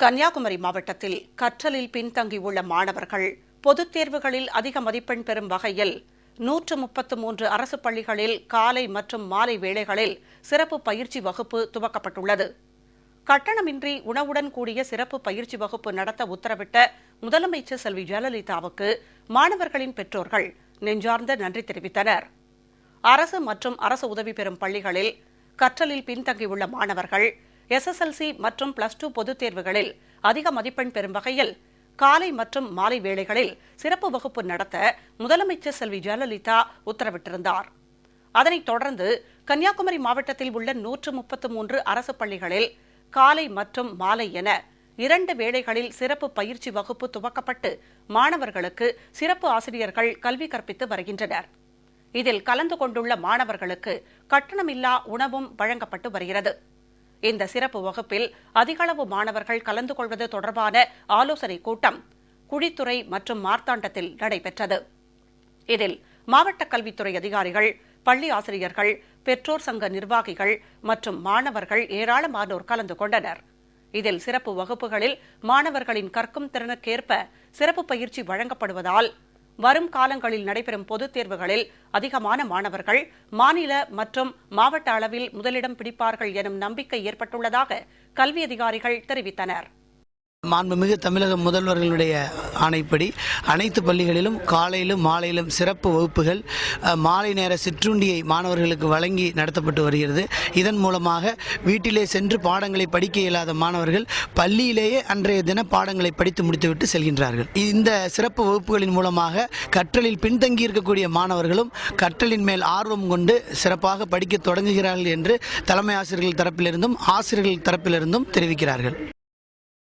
கன்னியாகுமரி மாவட்டத்தில் கற்றலில் பின்தங்கியுள்ள மாணவர்கள் பொதுத் தேர்வுகளில் அதிக மதிப்பெண் பெறும் வகையில் நூற்று முப்பத்து மூன்று அரசு பள்ளிகளில் காலை மற்றும் மாலை வேளைகளில் சிறப்பு பயிற்சி வகுப்பு துவக்கப்பட்டுள்ளது. கட்டணமின்றி உணவுடன் கூடிய சிறப்பு பயிற்சி வகுப்பு நடத்த உத்தரவிட்ட முதலமைச்சர் செல்வி ஜெயலலிதாவுக்கு மாணவர்களின் பெற்றோர்கள் நெஞ்சார்ந்த நன்றி தெரிவித்தனர். அரசு மற்றும் அரசு உதவி பெறும் பள்ளிகளில் கற்றலில் பின்தங்கியுள்ள மாணவர்கள் எஸ்எஸ்எல்சி மற்றும் பிளஸ் டூ பொதுத் தேர்வுகளில் அதிக மதிப்பெண் பெறும் வகையில் காலை மற்றும் மாலை வேளைகளில் சிறப்பு வகுப்பு நடத்த முதலமைச்சர் செல்வி ஜெயலலிதா உத்தரவிட்டிருந்தார். அதனைத் தொடர்ந்து கன்னியாகுமரி மாவட்டத்தில் உள்ள நூற்று முப்பத்து மூன்று அரசு பள்ளிகளில் காலை மற்றும் மாலை என இரண்டு வேளைகளில் சிறப்பு பயிற்சி வகுப்பு துவக்கப்பட்டு மாணவர்களுக்கு சிறப்பு ஆசிரியர்கள் கல்வி கற்பித்து வருகின்றனர். இதில் கலந்து கொண்டுள்ள மாணவர்களுக்கு கட்டணமில்லா உணவும் வழங்கப்பட்டு வருகிறது. இந்த சிறப்பு வகுப்பில் அதிகளவு மாணவர்கள் கலந்து கொள்வது தொடர்பான ஆலோசனைக் கூட்டம் குழித்துறை மற்றும் மார்த்தாண்டத்தில் நடைபெற்றது. இதில் மாவட்ட கல்வித்துறை அதிகாரிகள் பள்ளி ஆசிரியர்கள் பெற்றோர் சங்க நிர்வாகிகள் மற்றும் மாணவர்கள் ஏராளமானோர் கலந்து கொண்டனர். இதில் சிறப்பு வகுப்புகளில் மாணவர்களின் கற்கும் திறனுக்கேற்ப சிறப்பு பயிற்சி வழங்கப்படுவதால் வரும் காலங்களில் நடைபெறும் பொதுத் தேர்வுகளில் அதிகமான மாணவர்கள் மாநில மற்றும் மாவட்ட அளவில் முதலிடம் பிடிப்பார்கள் எனும் நம்பிக்கை ஏற்பட்டுள்ளதாக கல்வி அதிகாரிகள் தெரிவித்தனர். மாண்புமிகு தமிழக முதல்வர்களுடைய ஆணைப்படி அனைத்து பள்ளிகளிலும் காலையிலும் மாலையிலும் சிறப்பு வகுப்புகள் மாலை நேர சிற்றுண்டியை மாணவர்களுக்கு வழங்கி நடத்தப்பட்டு வருகிறது. இதன் மூலமாக வீட்டிலே சென்று பாடங்களை படிக்க இயலாத மாணவர்கள் பள்ளியிலேயே அன்றைய தின பாடங்களை படித்து முடித்துவிட்டு செல்கின்றார்கள். இந்த சிறப்பு வகுப்புகளின் மூலமாக கற்றலில் பின்தங்கி இருக்கக்கூடிய மாணவர்களும் கற்றலின் மேல் ஆர்வம் கொண்டு சிறப்பாக படிக்க தொடங்குகிறார்கள் என்று தலைமை ஆசிரியர்கள் தரப்பிலிருந்தும் ஆசிரியர்கள் தரப்பிலிருந்தும் தெரிவிக்கிறார்கள்.